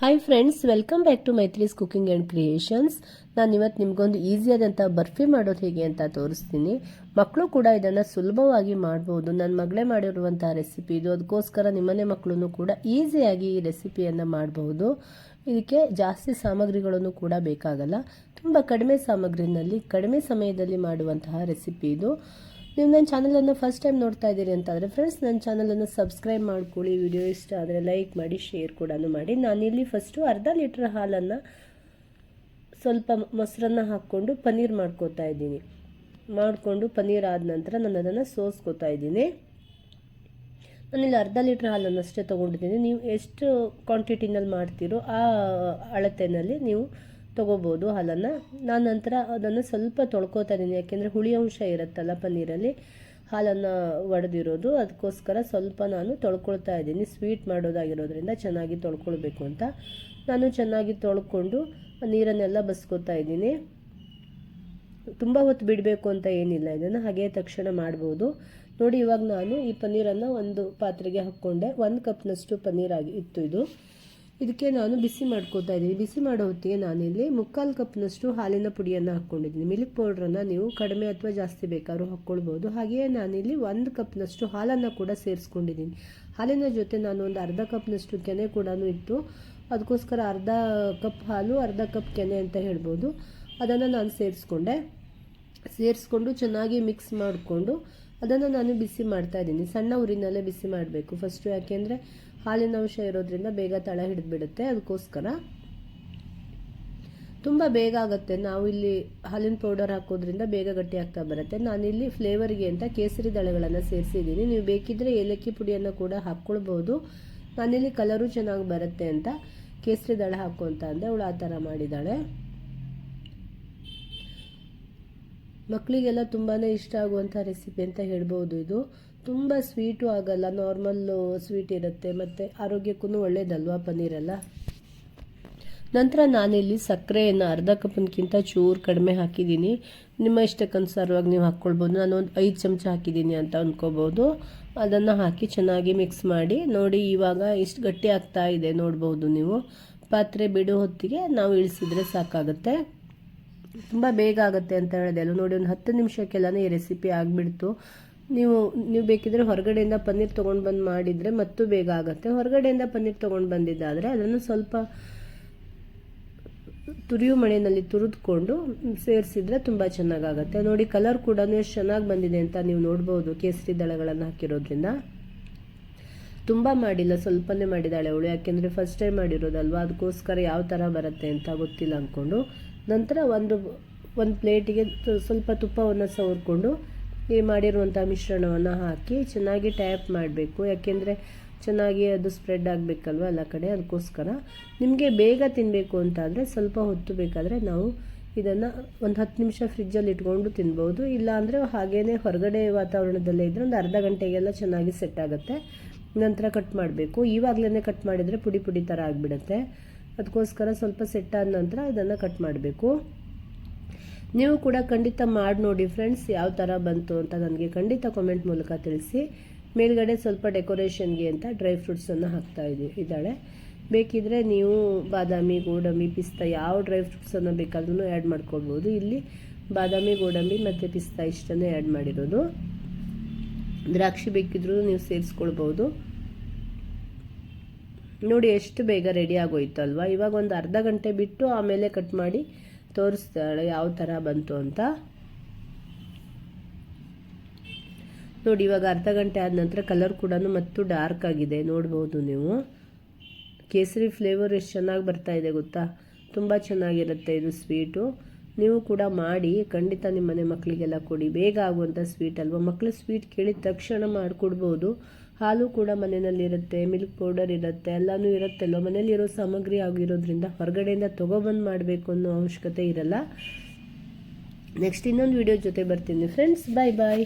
Hi friends welcome back to Maitri's cooking and creations ನಾನು ಇವತ್ತು ನಿಮಗೊಂದು ಈಸಿಯಾದಂಥ ಬರ್ಫಿ ಮಾಡೋದು ಹೇಗೆ ಅಂತ ತೋರಿಸ್ತೀನಿ. ಮಕ್ಕಳು ಕೂಡ ಇದನ್ನು ಸುಲಭವಾಗಿ ಮಾಡ್ಬೋದು. ನನ್ನ ಮಗಳೇ ಮಾಡಿರುವಂಥ ರೆಸಿಪಿ ಇದು. ಅದಕ್ಕೋಸ್ಕರ ನಿಮ್ಮನೆ ಮಕ್ಕಳು ಕೂಡ ಈಸಿಯಾಗಿ ಈ ರೆಸಿಪಿಯನ್ನು ಮಾಡಬಹುದು ಇದಕ್ಕೆ ಜಾಸ್ತಿ ಸಾಮಗ್ರಿಗಳನ್ನು ಕೂಡ ಬೇಕಾಗಲ್ಲ. ತುಂಬ ಕಡಿಮೆ ಸಾಮಗ್ರಿನಲ್ಲಿ, ಕಡಿಮೆ ಸಮಯದಲ್ಲಿ ಮಾಡುವಂತಹ ರೆಸಿಪಿ ಇದು. ನೀವು ನನ್ನ ಚಾನಲನ್ನು ಫಸ್ಟ್ ಟೈಮ್ ನೋಡ್ತಾ ಇದ್ದೀರಿ ಅಂತಂದರೆ ಫ್ರೆಂಡ್ಸ್ ನನ್ನ ಚಾನಲನ್ನು ಸಬ್ಸ್ಕ್ರೈಬ್ ಮಾಡ್ಕೊಳ್ಳಿ. ವಿಡಿಯೋ ಇಷ್ಟ ಆದರೆ ಲೈಕ್ ಮಾಡಿ ಶೇರ್ ಕೂಡ ಮಾಡಿ. ನಾನಿಲ್ಲಿ ಫಸ್ಟು ಅರ್ಧ ಲೀಟ್ರ್ ಹಾಲನ್ನು ಸ್ವಲ್ಪ ಮೊಸರನ್ನು ಹಾಕ್ಕೊಂಡು ಪನ್ನೀರ್ ಮಾಡ್ಕೋತಾ ಇದ್ದೀನಿ. ಮಾಡಿಕೊಂಡು ಪನ್ನೀರ್ ಆದ ನಂತರ ನಾನು ಅದನ್ನು ಸೋಸ್ಕೋತಾ ಇದ್ದೀನಿ. ನಾನಿಲ್ಲಿ ಅರ್ಧ ಲೀಟ್ರ್ ಹಾಲನ್ನು ಅಷ್ಟೇ ತೊಗೊಂಡಿದ್ದೀನಿ. ನೀವು ಎಷ್ಟು ಕ್ವಾಂಟಿಟಿನಲ್ಲಿ ಮಾಡ್ತೀರೋ ಆ ಅಳತೆಯಲ್ಲಿ ನೀವು ತೊಗೋಬೋದು ಹಾಲನ್ನು. ನಾನು ನಂತರ ಅದನ್ನು ಸ್ವಲ್ಪ ತೊಳ್ಕೊತಾ ಇದ್ದೀನಿ ಯಾಕೆಂದರೆ ಹುಳಿ ಅಂಶ ಇರುತ್ತಲ್ಲ ಪನ್ನೀರಲ್ಲಿ, ಹಾಲನ್ನು ಒಡೆದಿರೋದು. ಅದಕ್ಕೋಸ್ಕರ ಸ್ವಲ್ಪ ನಾನು ತೊಳ್ಕೊಳ್ತಾ ಇದ್ದೀನಿ ಸ್ವೀಟ್ ಮಾಡೋದಾಗಿರೋದ್ರಿಂದ ಚೆನ್ನಾಗಿ ತೊಳ್ಕೊಳ್ಬೇಕು ಅಂತ. ನಾನು ಚೆನ್ನಾಗಿ ತೊಳ್ಕೊಂಡು ನೀರನ್ನೆಲ್ಲ ಬಸ್ಕೋತಾ ಇದ್ದೀನಿ ತುಂಬ ಹೊತ್ತು ಬಿಡಬೇಕು ಅಂತ ಏನಿಲ್ಲ. ಇದನ್ನು ಹಾಗೆ ತಕ್ಷಣ ಮಾಡ್ಬೋದು. ನೋಡಿ, ಇವಾಗ ನಾನು ಈ ಪನ್ನೀರನ್ನು ಒಂದು ಪಾತ್ರೆಗೆ ಹಾಕ್ಕೊಂಡೆ. ಒಂದು ಕಪ್ನಷ್ಟು ಪನ್ನೀರಾಗಿ ಇತ್ತು ಇದು. ಇದಕ್ಕೆ ನಾನು ಬಿಸಿ ಮಾಡ್ಕೋತಾ ಇದ್ದೀನಿ. ಬಿಸಿ ಮಾಡೋ ಹೊತ್ತಿಗೆ ನಾನಿಲ್ಲಿ ಮುಕ್ಕಾಲು ಕಪ್ನಷ್ಟು ಹಾಲಿನ ಪುಡಿಯನ್ನು ಹಾಕ್ಕೊಂಡಿದ್ದೀನಿ. ಮಿಲ್ಕ್ ಪೌಡ್ರನ್ನು ನೀವು ಕಡಿಮೆ ಅಥವಾ ಜಾಸ್ತಿ ಬೇಕಾದ್ರೂ ಹಾಕ್ಕೊಳ್ಬೋದು. ಹಾಗೆಯೇ ನಾನಿಲ್ಲಿ ಒಂದು ಕಪ್ನಷ್ಟು ಹಾಲನ್ನು ಕೂಡ ಸೇರಿಸ್ಕೊಂಡಿದ್ದೀನಿ. ಹಾಲಿನ ಜೊತೆ ನಾನು ಒಂದು ಅರ್ಧ ಕಪ್ನಷ್ಟು ಕೆನೆ ಕೂಡ ಇತ್ತು ಅದಕ್ಕೋಸ್ಕರ ಅರ್ಧ ಕಪ್ ಹಾಲು, ಅರ್ಧ ಕಪ್ ಕೆನೆ ಅಂತ ಹೇಳ್ಬೋದು. ಅದನ್ನು ನಾನು ಸೇರಿಸ್ಕೊಂಡೆ. ಸೇರಿಸ್ಕೊಂಡು ಚೆನ್ನಾಗಿ ಮಿಕ್ಸ್ ಮಾಡಿಕೊಂಡು ಅದನ್ನು ನಾನು ಬಿಸಿ ಮಾಡ್ತಾ ಇದ್ದೀನಿ. ಸಣ್ಣ ಉರಿನಲ್ಲೇ ಬಿಸಿ ಮಾಡಬೇಕು. ಫಸ್ಟು ಯಾಕೆಂದರೆ ಹಾಲಿನ ಅಂಶ ಇರೋದ್ರಿಂದ ಬೇಗ ತಳ ಹಿಡಿದ್ಬಿಡುತ್ತೆ. ಅದಕ್ಕೋಸ್ಕರ ತುಂಬ ಬೇಗ ಆಗುತ್ತೆ. ನಾವು ಇಲ್ಲಿ ಹಾಲಿನ ಪೌಡರ್ ಹಾಕೋದ್ರಿಂದ ಬೇಗ ಗಟ್ಟಿ ಆಗ್ತಾ ಬರುತ್ತೆ. ನಾನಿಲ್ಲಿ ಫ್ಲೇವರ್ಗೆ ಅಂತ ಕೇಸರಿ ದಳಗಳನ್ನು ಸೇರಿಸಿದ್ದೀನಿ. ನೀವು ಬೇಕಿದ್ದರೆ ಏಲಕ್ಕಿ ಪುಡಿಯನ್ನು ಕೂಡ ಹಾಕ್ಕೊಳ್ಬೋದು. ನಾನಿಲ್ಲಿ ಕಲರು ಚೆನ್ನಾಗಿ ಬರುತ್ತೆ ಅಂತ ಕೇಸರಿ ದಳ ಹಾಕು ಅಂತ ಅಂದೆ. ಅವಳು ಆ ಥರ ಮಾಡಿದ್ದಾಳೆ. ಮಕ್ಕಳಿಗೆಲ್ಲ ತುಂಬಾ ಇಷ್ಟ ಆಗುವಂಥ ರೆಸಿಪಿ ಅಂತ ಹೇಳ್ಬೋದು ಇದು. ತುಂಬ ಸ್ವೀಟು ಆಗಲ್ಲ ನಾರ್ಮಲ್ಲು ಸ್ವೀಟ್ ಇರುತ್ತೆ. ಮತ್ತು ಆರೋಗ್ಯಕ್ಕೂ ಒಳ್ಳೇದಲ್ವಾ ಪನ್ನೀರೆಲ್ಲ? ನಂತರ ನಾನಿಲ್ಲಿ ಸಕ್ಕರೆಯನ್ನು ಅರ್ಧ ಕಪ್ಪಿನಕ್ಕಿಂತ ಚೂರು ಕಡಿಮೆ ಹಾಕಿದ್ದೀನಿ. ನಿಮ್ಮ ಇಷ್ಟಕ್ಕನುಸಾರವಾಗಿ ನೀವು ಹಾಕ್ಕೊಳ್ಬೋದು. ನಾನು ಒಂದು ಐದು ಚಮಚ ಹಾಕಿದ್ದೀನಿ ಅಂತ ಅಂದ್ಕೋಬೋದು ಅದನ್ನು ಹಾಕಿ ಚೆನ್ನಾಗಿ ಮಿಕ್ಸ್ ಮಾಡಿ. ನೋಡಿ, ಇವಾಗ ಇಷ್ಟು ಗಟ್ಟಿ ಆಗ್ತಾ ಇದೆ ನೋಡ್ಬೋದು ನೀವು. ಪಾತ್ರೆ ಬಿಡೋ ಹೊತ್ತಿಗೆ ನಾವು ಇಳಿಸಿದ್ರೆ ಸಾಕಾಗುತ್ತೆ. ತುಂಬ ಬೇಗ ಆಗುತ್ತೆ ಅಂತ ಹೇಳಿದೆ ಅಲ್ಲ ನೋಡಿ, ಒಂದು ಹತ್ತು ನಿಮಿಷಕ್ಕೆಲ್ಲನೇ ಈ ರೆಸಿಪಿ ಆಗಿಬಿಡ್ತು. ನೀವು ನೀವು ಬೇಕಿದ್ರೆ ಹೊರಗಡೆಯಿಂದ ಪನ್ನೀರ್ ತೊಗೊಂಡು ಬಂದು ಮಾಡಿದರೆ ಮತ್ತೂ ಬೇಗ ಆಗುತ್ತೆ. ಹೊರಗಡೆಯಿಂದ ಪನ್ನೀರ್ ತೊಗೊಂಡು ಬಂದಿದ್ದಾದರೆ ಅದನ್ನು ಸ್ವಲ್ಪ ತುರಿಯು ಮಣೆಯಲ್ಲಿ ತುರಿದುಕೊಂಡು ಸೇರಿಸಿದ್ರೆ ತುಂಬ ಚೆನ್ನಾಗಾಗುತ್ತೆ. ನೋಡಿ, ಕಲರ್ ಕೂಡ ಎಷ್ಟು ಚೆನ್ನಾಗಿ ಬಂದಿದೆ ಅಂತ ನೀವು ನೋಡ್ಬೋದು, ಕೇಸರಿ ದಳಗಳನ್ನು ಹಾಕಿರೋದ್ರಿಂದ. ತುಂಬ ಮಾಡಿಲ್ಲ, ಸ್ವಲ್ಪನೇ ಮಾಡಿದ್ದಾಳೆ ಅವಳು. ಯಾಕೆಂದರೆ ಫಸ್ಟ್ ಟೈಮ್ ಮಾಡಿರೋದಲ್ವ? ಅದಕ್ಕೋಸ್ಕರ ಯಾವ ಥರ ಬರುತ್ತೆ ಅಂತ ಗೊತ್ತಿಲ್ಲ ಅಂದ್ಕೊಂಡು ನಂತರ ಒಂದು ಒಂದು ಪ್ಲೇಟಿಗೆ ಸ್ವಲ್ಪ ತುಪ್ಪವನ್ನು ಸವರ್ಕೊಂಡು ಈ ಮಾಡಿರುವಂಥ ಮಿಶ್ರಣವನ್ನು ಹಾಕಿ ಚೆನ್ನಾಗಿ ಟ್ಯಾಪ್ ಮಾಡಬೇಕು. ಯಾಕೆಂದರೆ ಚೆನ್ನಾಗಿ ಅದು ಸ್ಪ್ರೆಡ್ ಆಗಬೇಕಲ್ವ ಎಲ್ಲ ಕಡೆ, ಅದಕ್ಕೋಸ್ಕರ. ನಿಮಗೆ ಬೇಗ ತಿನ್ನಬೇಕು ಅಂತ ಅಂದರೆ ಸ್ವಲ್ಪ ಹೊತ್ತು ಬೇಕಾದರೆ ನಾವು ಇದನ್ನು ಒಂದು ಹತ್ತು ನಿಮಿಷ ಫ್ರಿಜ್ಜಲ್ಲಿ ಇಟ್ಕೊಂಡು ತಿನ್ಬೋದು. ಇಲ್ಲಾಂದರೆ ಹಾಗೇ ಹೊರಗಡೆ ವಾತಾವರಣದಲ್ಲೇ ಇದ್ದರೆ ಒಂದು ಅರ್ಧ ಗಂಟೆಗೆಲ್ಲ ಚೆನ್ನಾಗಿ ಸೆಟ್ ಆಗುತ್ತೆ. ನಂತರ ಕಟ್ ಮಾಡಬೇಕು. ಇವಾಗಲೇ ಕಟ್ ಮಾಡಿದರೆ ಪುಡಿ ಪುಡಿ ಥರ ಆಗಿಬಿಡುತ್ತೆ. ಅದಕ್ಕೋಸ್ಕರ ಸ್ವಲ್ಪ ಸೆಟ್ ಆದ ನಂತರ ಇದನ್ನು ಕಟ್ ಮಾಡಬೇಕು. ನೀವು ಕೂಡ ಖಂಡಿತ ಮಾಡಿ ನೋಡಿ ಫ್ರೆಂಡ್ಸ್ ಯಾವ ಥರ ಬಂತು ಅಂತ ನನಗೆ ಖಂಡಿತ ಕಾಮೆಂಟ್ ಮೂಲಕ ತಿಳಿಸಿ. ಮೇಲ್ಗಡೆ ಸ್ವಲ್ಪ ಡೆಕೋರೇಷನ್ಗೆ ಅಂತ ಡ್ರೈ ಫ್ರೂಟ್ಸನ್ನು ಹಾಕ್ತಾ ಇದ್ದೀವಿ ಇದ್ದಾಳೆ. ಬೇಕಿದ್ರೆ ನೀವು ಬಾದಾಮಿ, ಗೋಡಂಬಿ, ಪಿಸ್ತಾ ಯಾವ ಡ್ರೈ ಫ್ರೂಟ್ಸನ್ನು ಬೇಕಾದ್ರೂ ಆ್ಯಡ್ ಮಾಡ್ಕೊಳ್ಬೋದು. ಇಲ್ಲಿ ಬಾದಾಮಿ, ಗೋಡಂಬಿ ಮತ್ತು ಪಿಸ್ತಾ ಇಷ್ಟನ್ನೇ ಆ್ಯಡ್ ಮಾಡಿರೋದು. ದ್ರಾಕ್ಷಿ ಬೇಕಿದ್ರೂ ನೀವು ಸೇರಿಸ್ಕೊಳ್ಬೋದು. ನೋಡಿ ಎಷ್ಟು ಬೇಗ ರೆಡಿ ಆಗೋಯ್ತಲ್ವ. ಇವಾಗ ಒಂದು ಅರ್ಧ ಗಂಟೆ ಬಿಟ್ಟು ಆಮೇಲೆ ಕಟ್ ಮಾಡಿ ತೋರಿಸ್ತಾಳೆ, ಯಾವ ಥರ ಬಂತು ಅಂತ. ನೋಡಿ, ಇವಾಗ ಅರ್ಧ ಗಂಟೆ ಆದ ನಂತರ ಕಲರ್ ಕೂಡ ಮತ್ತು ಡಾರ್ಕ್ ಆಗಿದೆ, ನೋಡ್ಬೋದು ನೀವು. ಕೇಸರಿ ಫ್ಲೇವರ್ ಎಷ್ಟು ಚೆನ್ನಾಗಿ ಬರ್ತಾ ಇದೆ ಗೊತ್ತಾ? ತುಂಬ ಚೆನ್ನಾಗಿರುತ್ತೆ ಇದು ಸ್ವೀಟು ನೀವು ಕೂಡ ಮಾಡಿ, ಖಂಡಿತ ನಿಮ್ಮ ಮನೆ ಮಕ್ಕಳಿಗೆಲ್ಲ ಕೊಡಿ. ಬೇಗ ಆಗುವಂಥ ಸ್ವೀಟ್ ಅಲ್ವಾ? ಮಕ್ಕಳು ಸ್ವೀಟ್ ಕೇಳಿದ ತಕ್ಷಣ ಮಾಡಿಕೊಡ್ಬೋದು. ಹಾಲು ಕೂಡ ಮನೆಯಲ್ಲಿರುತ್ತೆ ಮಿಲ್ಕ್ ಪೌಡರ್ ಇರುತ್ತೆ, ಎಲ್ಲನೂ ಇರುತ್ತಲ್ವ? ಮನೇಲಿರೋ ಸಾಮಗ್ರಿ ಆಗಿರೋದ್ರಿಂದ ಹೊರಗಡೆಯಿಂದ ತೊಗೊಬಂದು ಮಾಡಬೇಕು ಅನ್ನೋ ಅವಶ್ಯಕತೆ ಇರಲ್ಲ. ನೆಕ್ಸ್ಟ್ ಇನ್ನೊಂದು ವಿಡಿಯೋ ಜೊತೆ ಬರ್ತೀನಿ ಫ್ರೆಂಡ್ಸ್ ಬಾಯ್ ಬಾಯ್